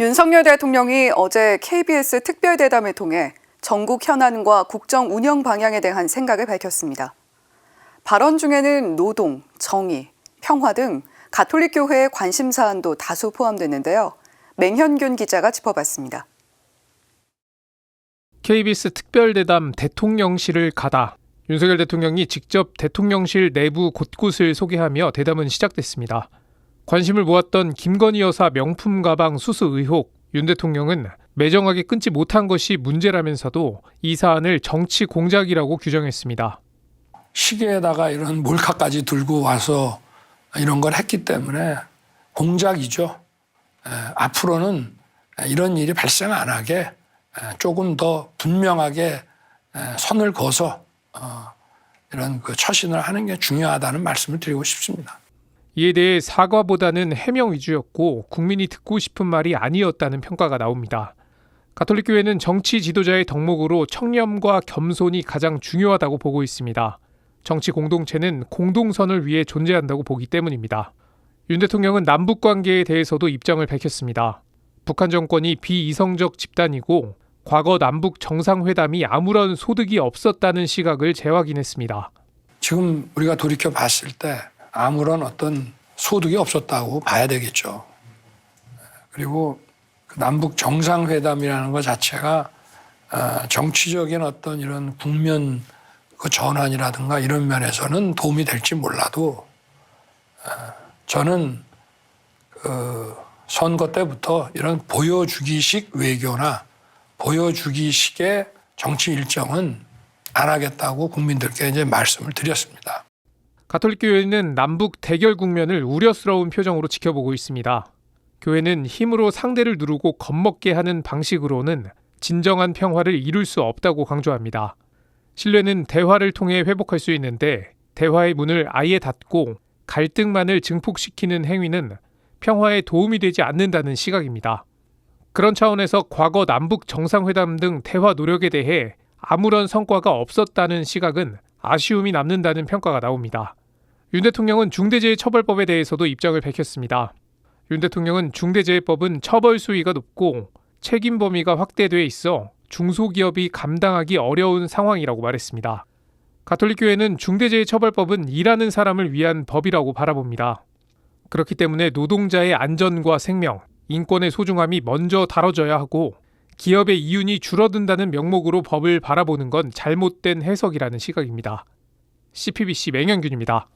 윤석열 대통령이 어제 KBS 특별대담을 통해 전국 현안과 국정 운영 방향에 대한 생각을 밝혔습니다. 발언 중에는 노동, 정의, 평화 등 가톨릭 교회의 관심 사안도 다수 포함됐는데요. 맹현균 기자가 짚어봤습니다. KBS 특별대담 대통령실을 가다. 윤석열 대통령이 직접 대통령실 내부 곳곳을 소개하며 대담은 시작됐습니다. 관심을 모았던 김건희 여사 명품 가방 수수 의혹, 윤 대통령은 매정하게 끊지 못한 것이 문제라면서도 이 사안을 정치 공작이라고 규정했습니다. 시계에다가 이런 몰카까지 들고 와서 이런 걸 했기 때문에 공작이죠. 에, 앞으로는 이런 일이 발생 안 하게 에, 조금 더 분명하게 에, 선을 그어서 어, 이런 그 처신을 하는 게 중요하다는 말씀을 드리고 싶습니다. 이에 대해 사과보다는 해명 위주였고 국민이 듣고 싶은 말이 아니었다는 평가가 나옵니다. 가톨릭 교회는 정치 지도자의 덕목으로 청렴과 겸손이 가장 중요하다고 보고 있습니다. 정치 공동체는 공동선을 위해 존재한다고 보기 때문입니다. 윤 대통령은 남북 관계에 대해서도 입장을 밝혔습니다. 북한 정권이 비이성적 집단이고 과거 남북 정상회담이 아무런 소득이 없었다는 시각을 재확인했습니다. 지금 우리가 돌이켜 봤을 때 아무런 어떤 소득이 없었다고 봐야 되겠죠. 그리고 그 남북 정상회담이라는 것 자체가 어, 정치적인 어떤 이런 국면 그 전환이라든가 이런 면에서는 도움이 될지 몰라도 어, 저는 그 선거 때부터 이런 보여주기식 외교나 보여주기식의 정치 일정은 안 하겠다고 국민들께 이제 말씀을 드렸습니다. 가톨릭 교회는 남북 대결 국면을 우려스러운 표정으로 지켜보고 있습니다. 교회는 힘으로 상대를 누르고 겁먹게 하는 방식으로는 진정한 평화를 이룰 수 없다고 강조합니다. 신뢰는 대화를 통해 회복할 수 있는데 대화의 문을 아예 닫고 갈등만을 증폭시키는 행위는 평화에 도움이 되지 않는다는 시각입니다. 그런 차원에서 과거 남북 정상회담 등 대화 노력에 대해 아무런 성과가 없었다는 시각은 아쉬움이 남는다는 평가가 나옵니다. 윤 대통령은 중대재해처벌법에 대해서도 입장을 밝혔습니다. 윤 대통령은 중대재해법은 처벌 수위가 높고 책임 범위가 확대돼 있어 중소기업이 감당하기 어려운 상황이라고 말했습니다. 가톨릭 교회는 중대재해처벌법은 일하는 사람을 위한 법이라고 바라봅니다. 그렇기 때문에 노동자의 안전과 생명, 인권의 소중함이 먼저 다뤄져야 하고 기업의 이윤이 줄어든다는 명목으로 법을 바라보는 건 잘못된 해석이라는 시각입니다. CPBC 맹현균입니다.